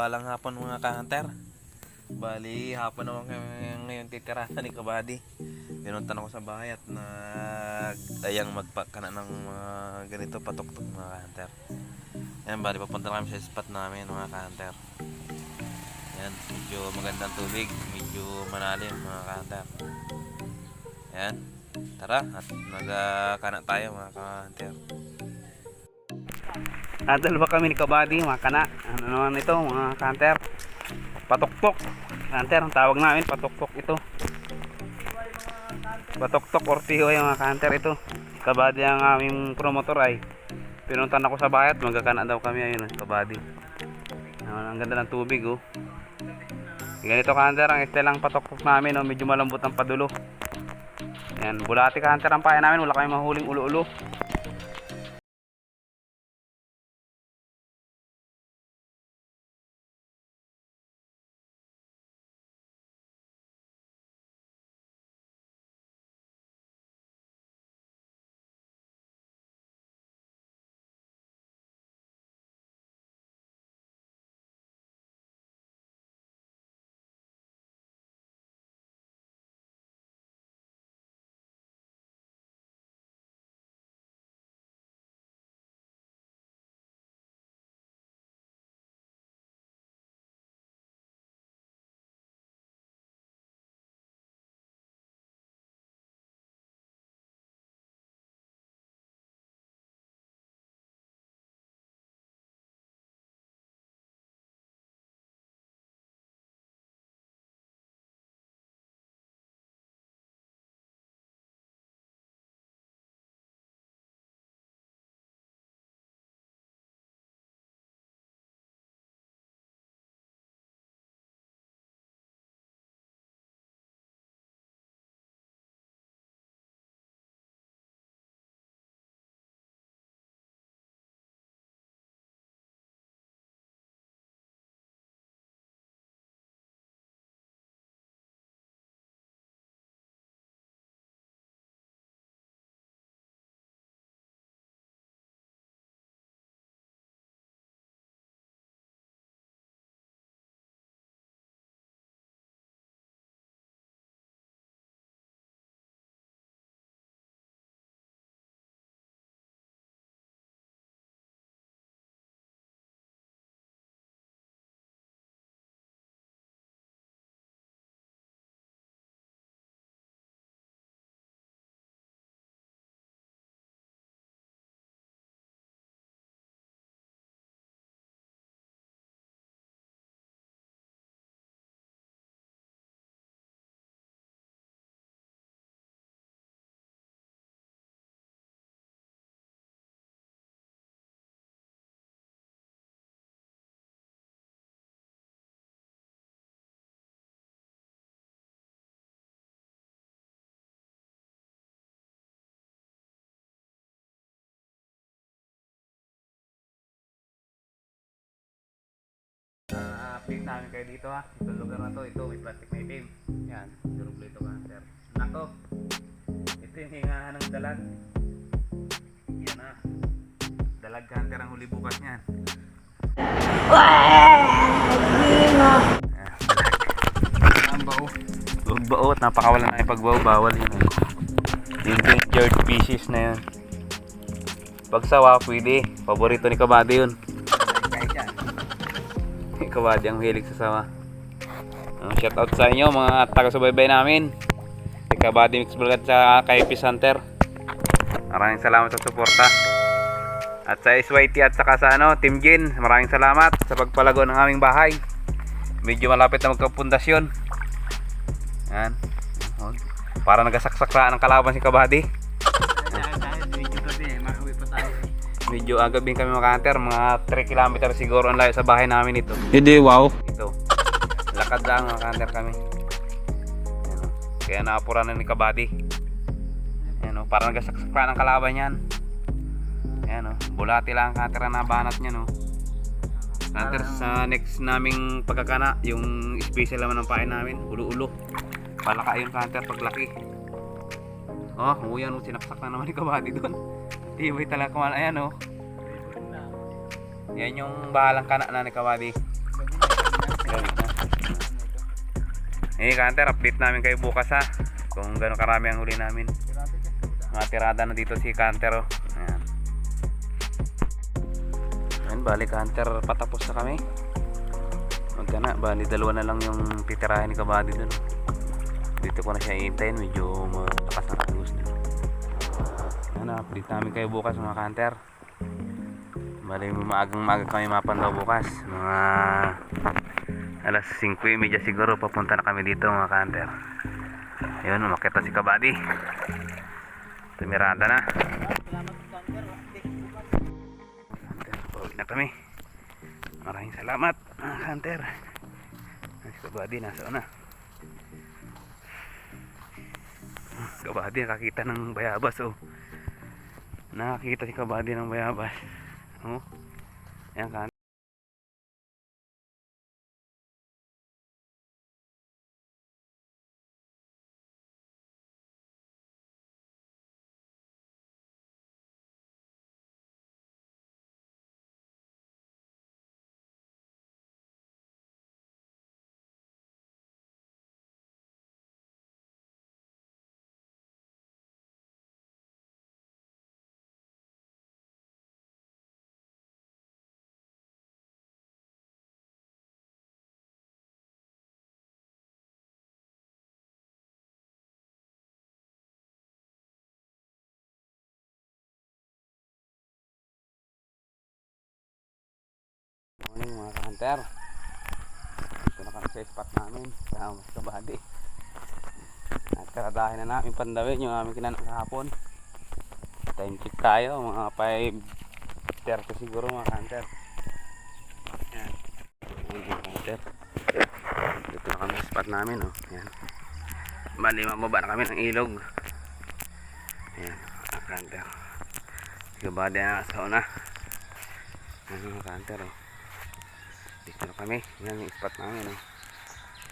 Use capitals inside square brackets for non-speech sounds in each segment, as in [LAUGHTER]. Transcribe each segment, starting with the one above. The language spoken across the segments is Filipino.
Mapagpalang hapon mga ka-hunter. Bali, hapon naman kami ngayon titirahan ni Kabady. Pinuntan ako sa bahay at nag-ayang magpakana ng mga ganito patuktok mga ka-hunter. Yan, bali papunta kami sa spot namin mga ka-hunter. Yan, medyo magandang tubig, medyo malalim mga ka-hunter. Yan, tara at magkana tayo mga ka-hunter. Nadal ba kami ni Kabady, mga kana? Ano naman ito, mga kanter? Patuktok. Kanter, ang tawag namin, patuktok ito. Patuktok or tihoy mga kanter ito. Kabady ang aming promotor ay. Pinuntan ako sa bahay at magkakana daw kami ayun, Kabady. Ang, ang ganda ng tubig oh. Ganito kanter, ang estelang patuktok namin, oh, medyo malambot ang padulo. Yan, bulati kanter ang payan namin, wala kami mahuling ulo-ulo. Update namin kayo dito ha. Itong lugar na to, ito may plastic na itim. Yan, duruglo ito cancer. Nako, ito yung hingahan ng dalag. Yan ha. Dalag cancer ang huli bukas niyan. Ang bao. Huwag bao at napakawalan na yung pagbaw. Bawal yun eh. Endangered species na yun. Pag sawa, pwede. Paborito ni Kabady yun. Kabady ang hilig sa sawa. Uh, shout out sa inyo mga taga-subaybay namin. Si Kabady Mix Vlog at sa kay Peace. Maraming salamat sa suporta. At sa SYT at saka sa ano, Team Jin, maraming salamat sa pagpalago ng aming bahay. Medyo malapit na magkapundasyon. Yan. Para nagasaksaklaan ng kalaban si Kabady. Medyo agabing kami makanter, mga 3 km siguro ang layo sa bahay namin ito. Hindi, wow. Ito. Lakad lang makanter kami. Ayan, o. Kaya naapuran na ni Kabady. Ayan o, para nagasaksakan ang kalaban yan. Ayan o, bulati lang ang kanter na nabanat niya no. Kanter sa next naming pagkakana, yung special naman ng pain namin, ulo-ulo. Palaka yun kanter paglaki. Oh, umuyan o, sinaksak na naman ni Kabady doon. Tiboy talaga kumain. Ayan oh. Yan yung bahalang kana na ni Kawadi. Eh, Kanter, update namin kayo bukas ha. Kung gano'ng karami ang huli namin. Matirada na dito si Kanter oh. Ayan. Ayan, bali Kanter, patapos na kami. Huwag ka na, bali dalawa na lang yung titirahin ni Kabady dun. Dito ko na siya iintayin, medyo matakas na gusto. Ayan, update namin kayo bukas mga Hunter. Bali, maagang maaga kami mapandaw bukas. Mga alas 5.30 siguro papunta na kami dito mga kanter yun umakit na si Kabady. Tumirada na. Kanter pauwi na kami. Maraming salamat mga kanter si Kabady nasa una. Kabady nakakita ng bayabas oh nakakita si Kabady ng bayabas. Oh. Yan kanter morning mga ka-hunter. Ito na kami sa spot namin. Sa kabady at karadahin na namin pandawin yung aming kinanong kahapon time check tayo mga 5.30 siguro mga ka-hunter. Yan Ayan, mga ka-hunter. Dito na kami sa spot namin oh. yan bali mababa na kami ng ilog. Yan mga ka-hunter. Kabady na sa una. Yan mga ka-hunter oh dito na kami. Yan yung spot namin oh.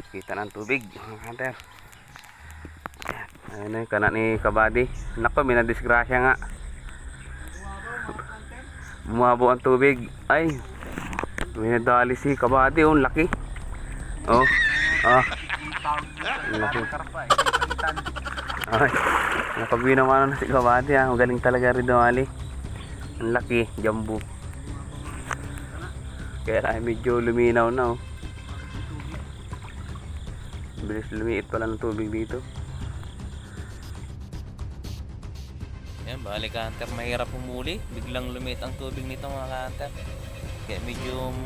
kita ng tubig mga hunter ayun na yung kana ni kabady. Nako may nadisgrasya nga. Bumabo ang tubig. Ay may nadali si kabady oh laki. Oh ah. Laki. Ay nakabinawa na si kabady ah. Magaling talaga rin dumali. Ang laki jumbo kaya ay medyo luminaw na oh. Bilis lumiit pala ng tubig dito. Yan, balik hunter, mahirap humuli. Biglang lumit ang tubig nito mga hunter. Kaya medyo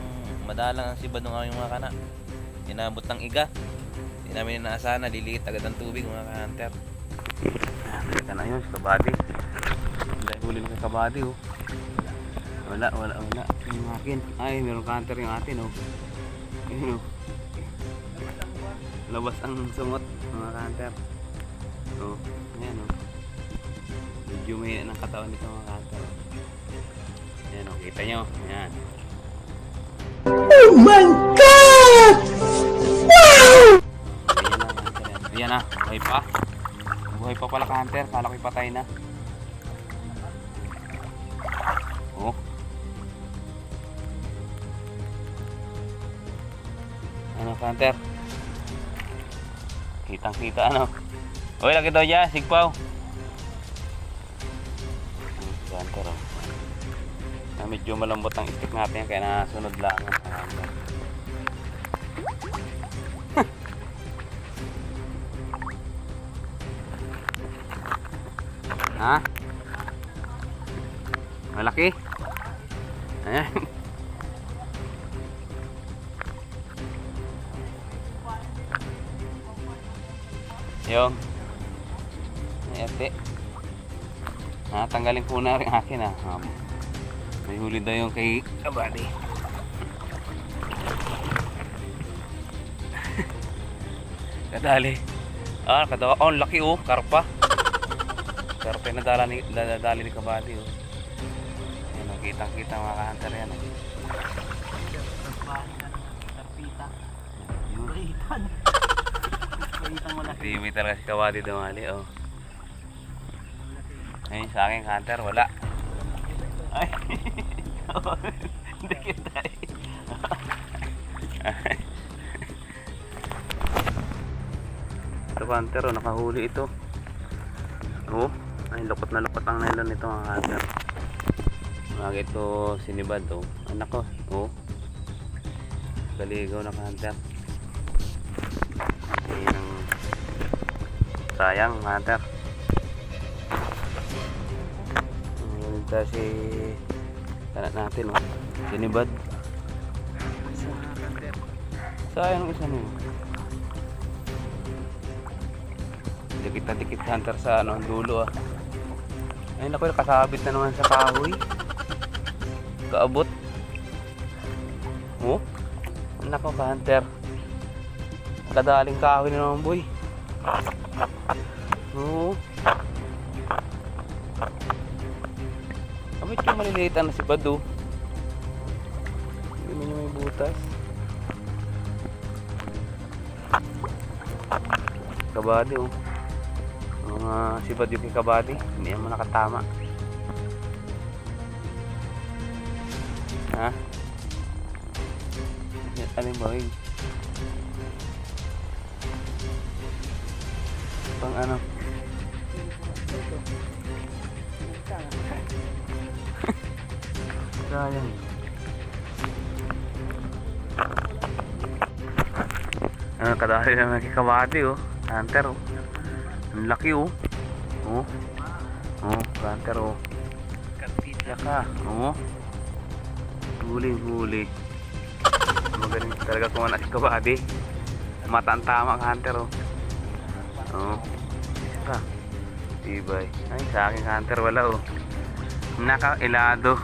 madalang ang sibad ng aming mga kana. Inabot ng iga. Hindi namin inaasahan na liliit agad ang tubig mga hunter. Ito na yun, kabady. Dahil huli na sa kabady oh. Wala, wala, wala. Yung akin. Ay, meron counter yung atin oh. Ayun oh. Labas ang sumot mga counter. Oh, ayan oh. Medyo may ng katawan nito mga counter. Ayan oh, kita nyo. Ayan. Oh my God! Wow! Ayan na, buhay pa. Buhay pa pala counter. Kala ko'y patay na. Oh. Ano counter? Kitang kita ano. Uy, lagi daw dyan. Sigpaw. Counter oh. Ah, medyo malambot ang stick natin kaya nasunod lang ang counter. Ha? Malaki? Ayan. [LAUGHS] Yung. Ete. Ah, tanggalin po na rin akin ah. Um, may huli daw yung kay Kabady. [LAUGHS] Kadali. Ah, kadawa. Oh, laki oh. Karpa. Karpa yung nadala ni, nadali ni Kabady oh. Ayan oh, kitang-kita mga ka-hunter yan oh. Hindi may talaga si Kawadi dumali, oh. Ayun, sa akin, hunter, wala. Ay, [LAUGHS] hindi kita eh. hunter oh, nakahuli ito. Oh, ay lukot na lukot ang nylon nito mga hunter. Mga ito sinibad oh. Anak ko, oh. Galigaw na hunter. Sayang hunter. Ayun kasi kanak natin oh. Sinibad. Sayang isa mo. Dikit na dikit hunter sa ano, dulo ah. Ay naku, nakasabit na naman sa kahoy. Kaabot. Oh? Nako ka hunter. Kadaling kahoy na naman boy. Oo. Kamit yung maliliit na si Bado. Hindi mo niya may butas. Kabady oh. Mga sibad yung kay kabady. Hindi naman nakatama. Ha? Yan, Alin ba yun? Pang ano? Sayang. Ano, kadali naman kay kabady oh. Hunter oh. Ang laki oh. Oh. Oh, hunter oh. Kapita ka. Oh. Huling huli. Magaling talaga kung anak si kabady. Mata ang tama ka hunter oh. Oh. Ka. Tibay. Ay, sa aking hunter wala oh. Nakailado.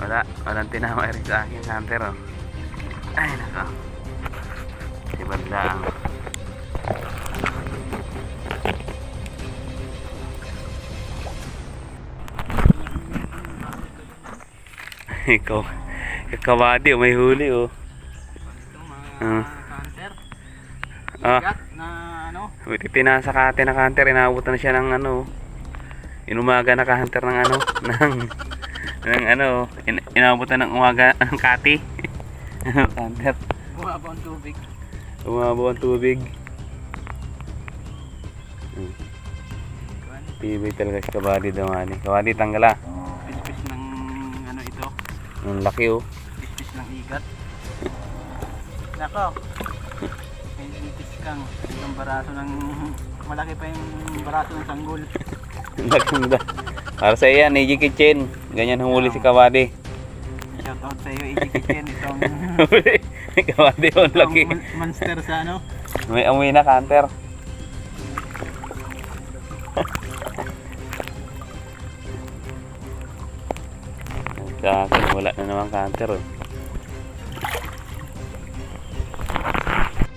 Wala. Walang tinama rin sa aking hunter oh. Ay, naka. Sibad lang. [LAUGHS] Ikaw. Kakawadi oh, may huli oh. Ah. Hunter. Ah, Gat na ano? Wait, pinasa ka ate na hunter, inaabot na siya ng ano. Inumaga na hunter ng ano, [LAUGHS] ng ng ano, in, inaabot na ng umaga [LAUGHS] ng kati. [LAUGHS] hunter, Bumaba ang tubig. umabaw ang tubig. Hmm. Tibay talaga si kabady daw nga ni. Kabady tanggala. Pispis ng ano ito. Ang laki oh. Pispis ng igat. Nako. Kang yung baraso ng malaki pa yung baraso ng sanggol. Ang laki na. Para sa iyan, Niji Kitchen. Ganyan humuli si kabady. Shout out sa iyo, Iggy Kitchen. Itong, [LAUGHS] kabady oh, ang laki. monster sa ano. May amoy na hunter. Sa [LAUGHS] akin, wala na naman counter. Oh.